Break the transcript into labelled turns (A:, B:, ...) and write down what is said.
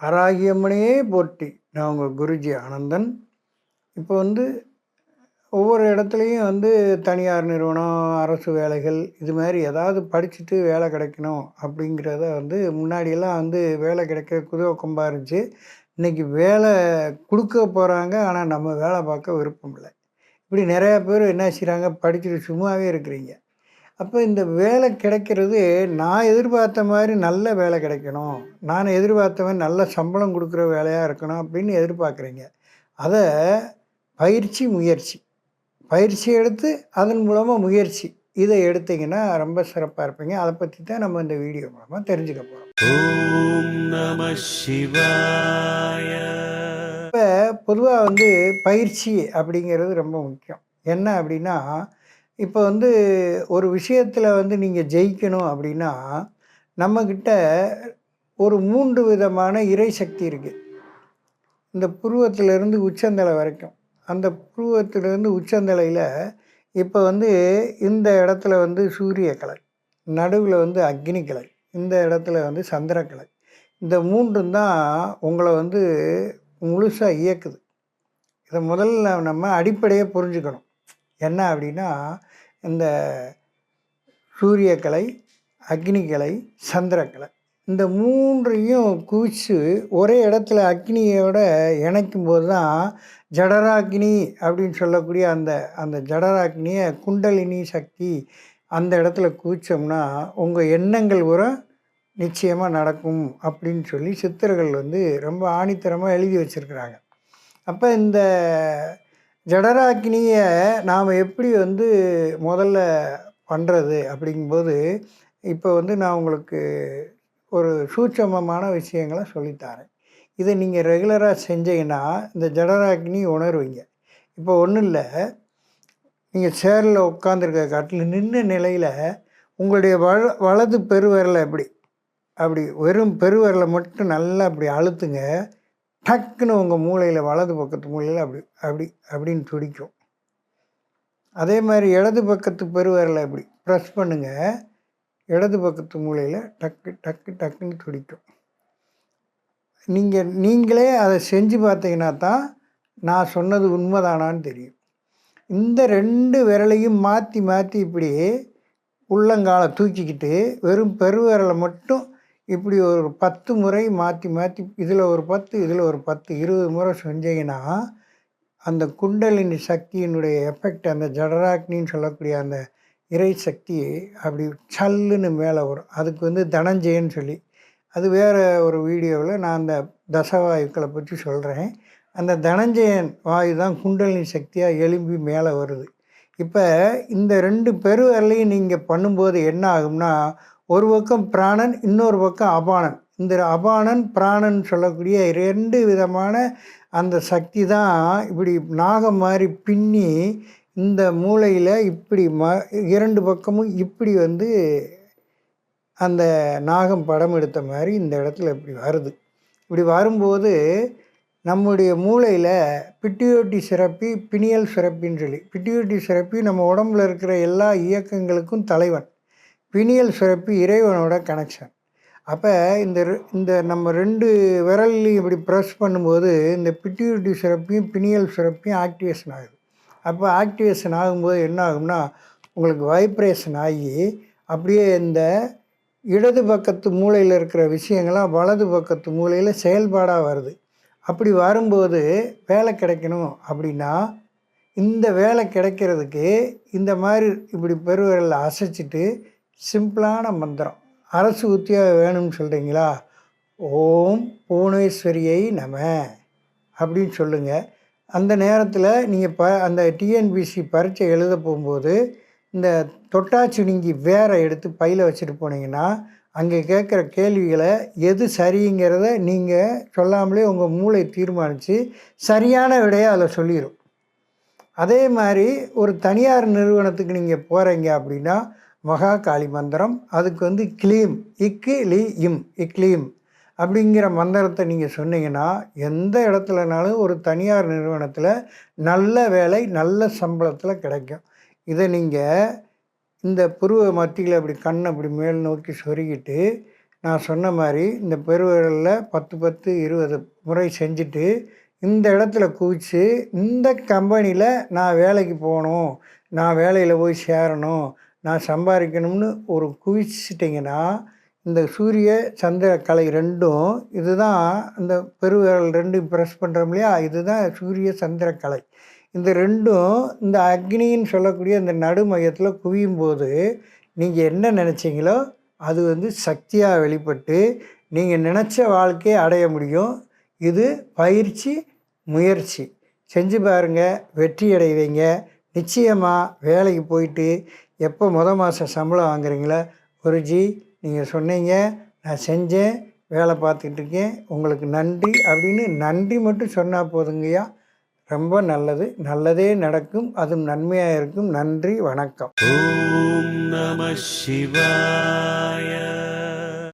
A: வாராகியம்மனையே போட்டி நான் உங்கள் குருஜி ஆனந்தன். இப்போ வந்து ஒவ்வொரு இடத்துலையும் வந்து தனியார் நிறுவனம் அரசு வேலைகள் இது மாதிரி ஏதாவது படிச்சுட்டு வேலை கிடைக்கணும் அப்படிங்கிறத வந்து முன்னாடியெல்லாம் வந்து வேலை கிடைக்க குதுவ இருந்துச்சு. இன்றைக்கி வேலை கொடுக்க போகிறாங்க ஆனால் நம்ம வேலை பார்க்க விருப்பம் இல்லை. இப்படி நிறையா பேர் என்ன செய்கிறாங்க படிச்சுட்டு சும்மாவே இருக்கிறீங்க. அப்போ இந்த வேலை கிடைக்கிறது நான் எதிர்பார்த்த மாதிரி நல்ல வேலை கிடைக்கணும். நான் எதிர்பார்த்த மாதிரி நல்ல சம்பளம் கொடுக்குற வேலையாக இருக்கணும் அப்படின்னு எதிர்பார்க்குறீங்க. அதை பயிற்சி முயற்சி. பயிற்சி எடுத்து அதன் மூலமாக முயற்சி. இதை எடுத்தீங்கன்னா ரொம்ப சிறப்பாக இருப்பீங்க. அதை பற்றி தான் நம்ம இந்த வீடியோ மூலமாக தெரிஞ்சுக்க போகிறோம் இப்போ பொதுவாக வந்து பயிற்சி அப்படிங்கிறது ரொம்ப முக்கியம். என்ன அப்படின்னா இப்போ வந்து ஒரு விஷயத்தில் வந்து நீங்கள் ஜெயிக்கணும் அப்படின்னா நம்மக்கிட்ட ஒரு மூன்று விதமான இறை சக்தி இருக்குது இந்த புருவத்திலிருந்து உச்சந்தலை வரைக்கும். அந்த புருவத்திலிருந்து உச்சந்தலையில் இப்போ வந்து இந்த இடத்துல வந்து சூரிய கலை நடுவில் வந்து அக்னிக்கலை இந்த இடத்துல வந்து சந்திரக்கலை இந்த மூன்றும் தான் உங்களை வந்து முழுசாக இயக்குது. இதை முதல்ல நம்ம அடிப்படையை புரிஞ்சுக்கணும். என்ன அப்படின்னா இந்த சூரியக்கலை அக்னிக்கலை சந்திரக்கலை. இந்த மூன்றையும் குவிச்சு ஒரே இடத்துல அக்னியோட இணைக்கும் போது தான் ஜடராக்னி அப்படின்னு சொல்லக்கூடிய அந்த அந்த ஜடராக்னியை குண்டலினி சக்தி அந்த இடத்துல குவிச்சோம்னா உங்கள் எண்ணங்கள் உரம் நிச்சயமாக நடக்கும் அப்படின்னு சொல்லி சித்தர்கள் வந்து ரொம்ப ஆணித்தரமாக எழுதி வச்சுருக்கிறாங்க. அப்போ இந்த ஜடராக்கினியை நாம் எப்படி வந்து முதல்ல பண்ணுறது அப்படிங்கும்போது இப்போ வந்து நான் உங்களுக்கு ஒரு சூட்சமமான விஷயங்களை சொல்லித்தாரேன். இதை நீங்கள் ரெகுலராக செஞ்சீங்கன்னா இந்த ஜடராக்கினி உணர்வீங்க. இப்போ ஒன்றும் இல்லை. நீங்கள் சேரில் உட்காந்துருக்க காட்டில் நின்ற நிலையில் உங்களுடைய வல வலது பெருவரலை எப்படி அப்படி வெறும் பெருவரலை மட்டும் நல்லா அப்படி அழுத்துங்க. டக்குன்னு உங்கள் மூளையில் வலது பக்கத்து மூலையில் அப்படி அப்படி அப்படின்னு துடிக்கும். அதே மாதிரி இடது பக்கத்து பெருவரில் அப்படி ப்ரெஸ் பண்ணுங்கள் இடது பக்கத்து மூலையில் டக்கு டக்கு டக்குன்னு துடிக்கும். நீங்கள் நீங்களே அதை செஞ்சு பார்த்தீங்கன்னா தான் நான் சொன்னது உண்மைதானான்னு தெரியும். இந்த ரெண்டு விரலையும் மாற்றி மாற்றி இப்படி உள்ளங்காலை தூக்கிக்கிட்டு வெறும் பெருவிரலை மட்டும் இப்படி ஒரு பத்து முறை மாற்றி மாற்றி இதில் ஒரு பத்து இதில் ஒரு பத்து இருபது முறை செஞ்சீங்கன்னா அந்த குண்டலினி சக்தியினுடைய எஃபெக்ட் அந்த ஜடராக்னின்னு சொல்லக்கூடிய அந்த இறை சக்தி அப்படி சல்லுன்னு மேலே வரும். அதுக்கு வந்து தனஞ்சயன்னு சொல்லி. அது வேறு ஒரு வீடியோவில் நான் அந்த தசவாயுக்களை பற்றி சொல்கிறேன் அந்த தனஞ்சயன் வாயு தான் குண்டலினி சக்தியாக எழும்பி மேலே வருது. இப்போ இந்த ரெண்டு பெருவரலையும் நீங்கள் பண்ணும்போது என்ன ஆகும்னா ஒரு பக்கம் பிராணன் இன்னொரு பக்கம் அபானன் இந்த அபானன் பிராணன் சொல்லக்கூடிய ரெண்டு விதமான அந்த சக்தி தான் இப்படி நாகம் மாதிரி பின்னி இந்த மூளையில் இப்படி ம இரண்டு பக்கமும் இப்படி வந்து அந்த நாகம் படம் எடுத்த மாதிரி இந்த இடத்துல இப்படி வருது. இப்படி வரும்போது நம்முடைய மூளையில் பிட்டியோட்டி சிறப்பி பினியல் சிறப்பின்னு சொல்லி பிட்டியோட்டி சிறப்பி நம்ம உடம்புல இருக்கிற எல்லா இயக்கங்களுக்கும் தலைவன். பினியல் சுரப்பி இறைவனோட கனெக்ஷன் அப்போ இந்த இந்த நம்ம ரெண்டு விரல்லையும் இப்படி ப்ரெஸ் பண்ணும்போது இந்த பிட்டியூட்டி சுரப்பியும் பினியல் சுரப்பியும் ஆக்டிவேஷன் ஆகுது. அப்போ ஆக்டிவேஷன் ஆகும்போது என்ன ஆகும்னா உங்களுக்கு வைப்ரேஷன் ஆகி அப்படியே இந்த இடது பக்கத்து மூலையில் இருக்கிற விஷயங்கள்லாம் வலது பக்கத்து மூலையில் செயல்பாடாக வருது. அப்படி வரும்போது வேலை கிடைக்கணும் அப்படின்னா இந்த வேலை கிடைக்கிறதுக்கு இந்த மாதிரி இப்படி பெருவிரலில் அசைச்சிட்டு சிம்பிளான மந்திரம். அரசு உத்தியோகம் வேணும்னு சொல்கிறீங்களா ஓம் புவனேஸ்வரியை நம அப்படின்னு சொல்லுங்கள் அந்த நேரத்தில் நீங்கள் ப அந்த டிஎன்பிசி பரீட்சை எழுத போகும்போது இந்த தொட்டாச்சுனிங்கி வேற எடுத்து பையில் வச்சுட்டு போனீங்கன்னா அங்கே கேட்குற கேள்விகளை எது சரிங்கிறத நீங்கள் சொல்லாமலே உங்கள் மூளை தீர்மானித்து சரியான விடையை அதில் சொல்லிடும் அதே மாதிரி ஒரு தனியார் நிறுவனத்துக்கு நீங்கள் போகிறீங்க அப்படின்னா மகா காளி மந்திரம் அதுக்கு வந்து கிளீம் இக்கு லி இம் இக்லீம் அப்படிங்கிற மந்திரத்தை நீங்கள் சொன்னீங்கன்னா எந்த இடத்துலனாலும் ஒரு தனியார் நிறுவனத்தில் நல்ல வேலை நல்ல சம்பளத்தில் கிடைக்கும். இதை நீங்கள் இந்த புருவ மத்தியில் அப்படி கண்ணை அப்படி மேல் நோக்கி சொருகிட்டு நான் சொன்ன மாதிரி இந்த பெருவிரலில் பத்து பத்து இருபது முறை செஞ்சுட்டு இந்த இடத்துல குவிச்சு இந்த கம்பெனியில் நான் வேலைக்கு போகணும் நான் வேலையில் போய் சேரணும் நான் சம்பாதிக்கணும்னு ஒரு குவிச்சிட்டிங்கன்னா இந்த சூரிய சந்திர கலை ரெண்டும் இதுதான் இந்த பெருவிரல் ரெண்டும் ப்ரெஸ் பண்ணுறோம் இல்லையா? இதுதான் சூரிய சந்திர கலை. இந்த ரெண்டும் இந்த அக்னின்னு சொல்லக்கூடிய இந்த நடு மையத்தில் குவியும் போது நீங்கள் என்ன நினச்சிங்களோ அது வந்து சக்தியாக வெளிப்பட்டு நீங்கள் நினச்ச வாழ்க்கையை அடைய முடியும். இது பயிற்சி முயற்சி. செஞ்சு பாருங்கள் வெற்றி அடைவீங்க. நிச்சயமாக வேலைக்கு போயிட்டு எப்போ மொதல் மாதம் சம்பளம் வாங்குறீங்களா குருஜி நீங்கள் சொன்னீங்க நான் செஞ்சேன் வேலை பார்த்துக்கிட்டு இருக்கேன் உங்களுக்கு நன்றி அப்படின்னு நன்றி மட்டும் சொன்னால் போதுங்கய்யா. ரொம்ப நல்லது. நல்லதே நடக்கும். அதுவும் நன்மையாக இருக்கும். நன்றி வணக்கம்.
B: ஓம் நம சிவாய.